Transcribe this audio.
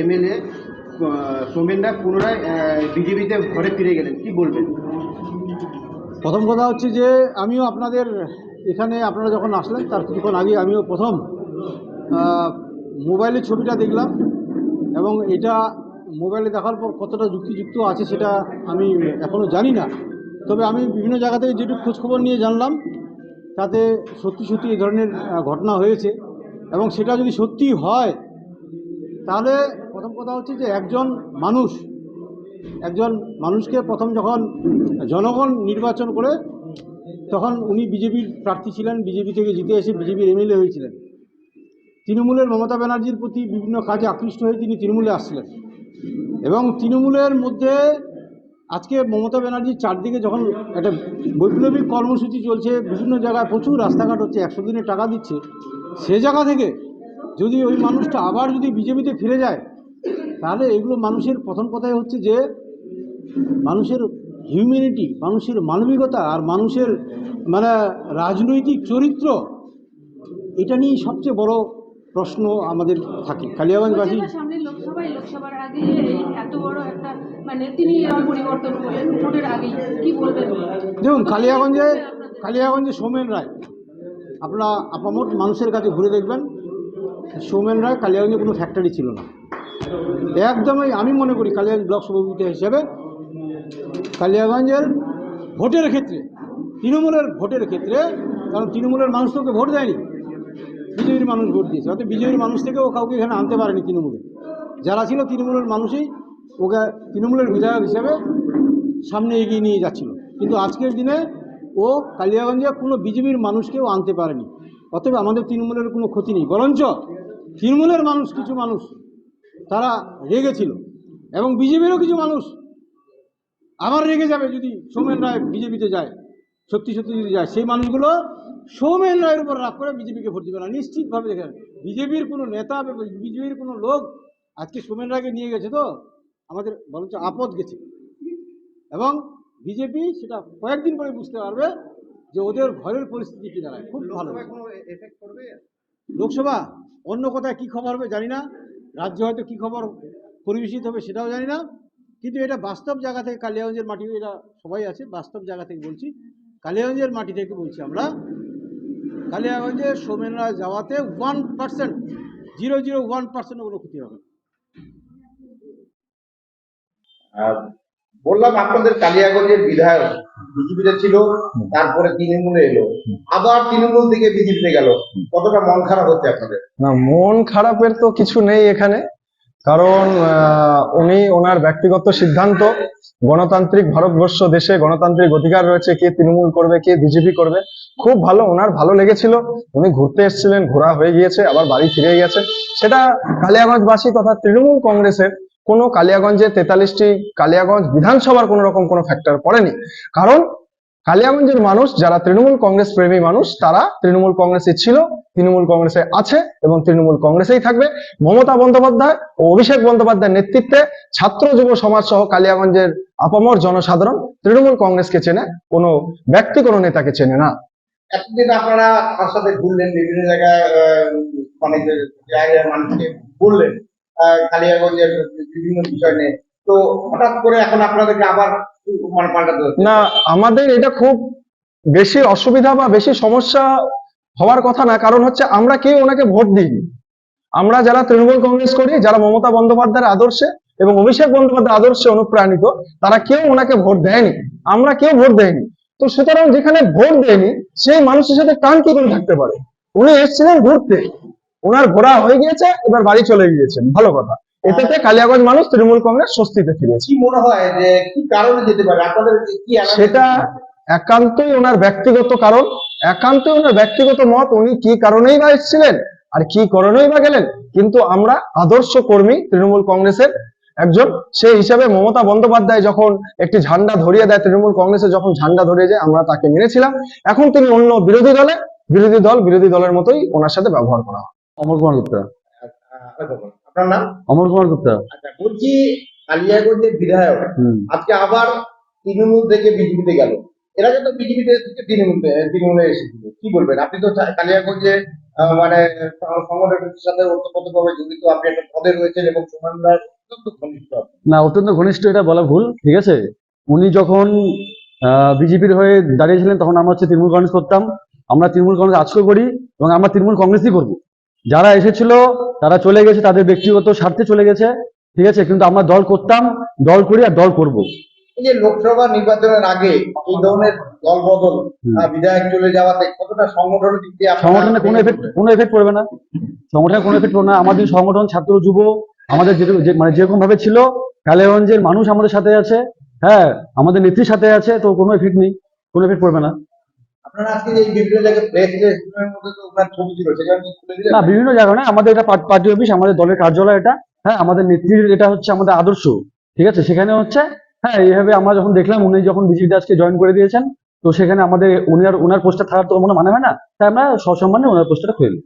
MLA সোমেনরা পুনরায় বিজেপিতে ঘরে ফিরে গেলেন। কি বলবেন? প্রথম কথা হচ্ছে যে, আমিও আপনাদের এখানে, আপনারা যখন আসলেন, তার কিছুক্ষণ আগে আমিও প্রথম মোবাইলের ছবিটা দেখলাম এবং এটা মোবাইলে দেখার পর কতটা যুক্তিযুক্ত আছে সেটা আমি এখনও জানি না। তবে আমি বিভিন্ন জায়গা থেকে যেটুকু খোঁজখবর নিয়ে জানলাম, তাতে সত্যি সত্যি এই ধরনের ঘটনা হয়েছে এবং সেটা যদি সত্যি হয় তাহলে প্রথম কথা হচ্ছে যে একজন মানুষ, একজন মানুষকে প্রথম যখন জনগণ নির্বাচন করে, তখন উনি বিজেপির প্রার্থী ছিলেন, বিজেপি থেকে জিতে এসে বিজেপির এমএলএ হয়েছিলেন। তৃণমূলের মমতা ব্যানার্জির প্রতি বিভিন্ন কাজে আকৃষ্ট হয়ে তিনি তৃণমূলে আসছিলেন। এবং তৃণমূলের মধ্যে আজকে মমতা ব্যানার্জির চারদিকে যখন একটা বৈপ্লবিক কর্মসূচি চলছে, বিভিন্ন জায়গায় প্রচুর রাস্তাঘাট হচ্ছে, একশো দিনের টাকা দিচ্ছে, সে জায়গা থেকে যদি ওই মানুষটা আবার যদি বিজেপিতে ফিরে যায় তাহলে এগুলো মানুষের প্রথম কথাই হচ্ছে যে মানুষের হিউম্যানিটি মানুষের মানবিকতা আর মানুষের মানে রাজনৈতিক চরিত্র এটা নিয়েই সবচেয়ে বড় প্রশ্ন আমাদের থাকে। কালিয়াগঞ্জবাসী যেটা সামনে লোকসভায় লোকসভার আগে এত বড় একটা মানে তিনি পরিবর্তন করলেন ভোটের আগেই। কি বলবেন? দেখুন কালিয়াগঞ্জে কালিয়াগঞ্জে সৌমেন রায় আপনারা আপামোট মানুষের কাছে ঘুরে দেখবেন। সৌমেন রায় কালিয়াগঞ্জে কোনো ফ্যাক্টরি ছিল না। একদমই আমি মনে করি কালিয়াগঞ্জ ব্লক সভাপতি হিসেবে কালিয়াগঞ্জের ভোটের ক্ষেত্রে, তৃণমূলের ভোটের ক্ষেত্রে, কারণ তৃণমূলের মানুষ তো ওকে ভোট দেয়নি। বিজেপির মানুষ ভোট দিয়েছে, অর্থাৎ বিজেপির মানুষ থেকে ও কাউকে এখানে আনতে পারেনি তৃণমূলে। যারা ছিল তৃণমূলের মানুষই ওকে তৃণমূলের বিধায়ক হিসেবে সামনে এগিয়ে নিয়ে যাচ্ছিল। কিন্তু আজকের দিনে ও কালিয়াগঞ্জে কোনো বিজেপির মানুষকেও আনতে পারেনি। অতএব আমাদের তৃণমূলের কোনো ক্ষতি নেই। বরঞ্চ তৃণমূলের মানুষ কিছু মানুষ তারা রেগে রেগেছিল এবং বিজেপিরও কিছু মানুষ আবার রেগে যাবে যদি সৌমেন রায় বিজেপিতে যায় সত্যি সত্যি যদি যায় সেই মানুষগুলো সৌমেন রায়ের উপর রাগ করে বিজেপিকে ভোট দেবে না। নিশ্চিতভাবে দেখেন বিজেপির কোনো নেতা বিজেপির কোনো লোক আজকে সৌমেন রায়কে নিয়ে গেছে তো আমাদের বরঞ্চ আপদ গেছে। এবং বিজেপি সেটা কয়েকদিন পরে বুঝতে পারবে যে ওদের ঘরের পরিস্থিতি কী দাঁড়ায়। খুব ভালো। লোকসভা? অন্য কোথায় কী খবর হবে জানি না। রাজ্যে হয়তো কী খবর পরিবেশিত হবে সেটাও জানি না। কিন্তু এটা বাস্তব জায়গা থেকে কালিয়াগঞ্জের মাটি, এটা সবাই আছে, বাস্তব জায়গা থেকে বলছি। কালিয়াগঞ্জের মাটি থেকে বলছি আমরা। কালিয়াগঞ্জে সোমেন রায় যাওয়াতে one percent zero zero one percent ওগুলো ক্ষতি হবে। আর বললাম আপনাদের কালিয়াগঞ্জের বিধায়ক, বিজেপিতে ছিল, তারপরে তৃণমূলে এলো। আবার তৃণমূল থেকে বিজেপিতে গেল। কতটা মন খারাপ হচ্ছে আপনাদের? না, মন খারাপের তো কিছু নেই এখানে। কারণ উনি ওনার ব্যক্তিগত সিদ্ধান্ত, গণতান্ত্রিক ভারতবর্ষ দেশে গণতান্ত্রিক অধিকার রয়েছে, কে তৃণমূল করবে, কে বিজেপি করবে। খুব ভালো, ওনার ভালো লেগেছিল। উনি ঘুরতে এসেছিলেন, ঘোরা হয়ে গিয়েছে, আবার বাড়ি ফিরে গেছে। সেটা কালিয়াগঞ্জবাসী তথা তৃণমূল কংগ্রেসের কোনো কালিয়াগঞ্জে তেতাল্লিশটি কালিয়াগঞ্জ বিধানসভার কোনো রকম কোনো ফ্যাক্টর পড়েনি। কারণ কালিয়াগঞ্জের মানুষ যারা তৃণমূল কংগ্রেস প্রেমী মানুষ, তারা তৃণমূল কংগ্রেসে ছিল, তৃণমূল কংগ্রেসে আছে এবং তৃণমূল কংগ্রেসেই থাকবে। মমতা বন্দ্যোপাধ্যায় ও অভিষেক বন্দ্যোপাধ্যায়ের নেতৃত্বে ছাত্র যুব সমাজ সহ কালিয়াগঞ্জের আপামর জনসাধারণ তৃণমূল কংগ্রেসকে চেনে, কোনো ব্যক্তি, কোনো নেতাকে চেনে না। এতদিন আপনারা সাথে ঘুরলেন, বিভিন্ন জায়গায় মানে জায়গায় মানুষকে বললেন কালিয়াগঞ্জের বিভিন্ন বিষয় নিয়ে। তো হঠাৎ করে এখন আপনাদেরকে আবার মানে পাল্টাতে না, আমাদের এটা খুব বেশি অসুবিধা বা বেশি সমস্যা হওয়ার কথা না, কারণ হচ্ছে আমরা কেউ ওনাকে ভোট দিইনি। আমরা যারা তৃণমূল কংগ্রেস করি, যারা মমতা বন্দ্যোপাধ্যায়ের আদর্শে এবং অভিষেক বন্দ্যোপাধ্যায়ের আদর্শে অনুপ্রাণিত, তারা কেউ ওনাকে ভোট দেয়নি। আমরা কেউ ভোট দেয়নি। তো সুতরাং যেখানে ভোট দেয়নি, সেই মানুষের সাথে কান কি করে থাকতে পারে? উনি এসেছিলেন ঘুরতে। ওনার ঘোরা হয়ে গিয়েছে এবার বাড়ি চলে গিয়েছেন। ভালো কথা। এতে কালিয়াগঞ্জ মানুষ তৃণমূল কংগ্রেস স্বস্তিতে ফিরেছে। কি মনে হয় যে কি কারণে যেতে পারে? আপনাদের কি সেটা একান্তই ওনার ব্যক্তিগত কারণ। একান্তই ওনার ব্যক্তিগত মত উনি কি কারণেই বা এসেছিলেন আর কি কারণেই বা গেলেন। কিন্তু আমরা আদর্শ কর্মী তৃণমূল কংগ্রেসের একজন সেই হিসাবে মমতা বন্দ্যোপাধ্যায় যখন একটি ঝান্ডা ধরিয়ে দেয় তৃণমূল কংগ্রেসে যখন ঝান্ডা ধরিয়ে যায় আমরা তাকে মেনেছিলাম এখন তিনি অন্য বিরোধী দলে বিরোধী দল বিরোধী দলের মতোই ওনার সাথে ব্যবহার করা হয়। অমর কুমার গুপ্তা। আপনার নাম? অমর কুমার গুপ্তা। আচ্ছা বলছি কালিয়াগঞ্জের বিধায়ক আজকে আবার তৃণমূল থেকে বিজেপিতে গেল। এর আগে তো বিজেপিতে থেকে তৃণমূল তৃণমূলে এসেছিল। কি বলবেন? আপনি তো কালিয়াগঞ্জে মানে সংগঠনের সাথে ওতপ্রোতভাবে জড়িত। আপনি একটা পদে রয়েছেন এবং সুমন অত্যন্ত ঘনিষ্ঠ না অত্যন্ত ঘনিষ্ঠ এটা বলা ভুল ঠিক আছে? উনি যখন বিজেপির হয়ে দাঁড়িয়েছিলেন তখন আমরা হচ্ছে তৃণমূল কংগ্রেস করতাম। আমরা তৃণমূল কংগ্রেস আজকেও করি এবং আমরা তৃণমূল কংগ্রেসই করব। যারা এসেছিল তারা চলে গেছে তাদের ব্যক্তিগত স্বার্থে চলে গেছে ঠিক আছে? কিন্তু আমরা দল করতাম দল করি আর দল করব। এই যে লোকসভা নির্বাচনের আগে এই ধরনের দল বদল বিধায়ক চলে যাওয়াতে কতটা সংগঠনের দিক দিয়ে সংগঠনে কোনো এফেক্ট কোনো এফেক্ট পড়বে না। সংগঠনে কোনো এফেক্ট পড়বে না। আমাদের সংগঠন ছাত্র যুব আমাদের যে- মানে যেরকম ভাবে ছিল কালিয়াগঞ্জের মানুষ আমাদের সাথে আছে হ্যাঁ আমাদের নেত্রীর সাথে আছে তো কোনো এফেক্ট নেই কোনো এফেক্ট পড়বে না। না, বিভিন্ন জায়গায় না আমাদের এটা পার্টি অফিস, আমাদের দলের কার্যালয় এটা হ্যাঁ আমাদের নেত্রীর এটা হচ্ছে আমাদের আদর্শ, ঠিক আছে? সেখানে হচ্ছে হ্যাঁ এইভাবে আমরা যখন দেখলাম, উনি যখন বিজেপি দাসকে জয়েন করে দিয়েছেন, তো সেখানে আমাদের উনি উনার ওনার পোস্টার থাকার তো মনে মানে হয় না, তাই আমরা সসম্মানে ওনার পোস্টারটা খুলে দিই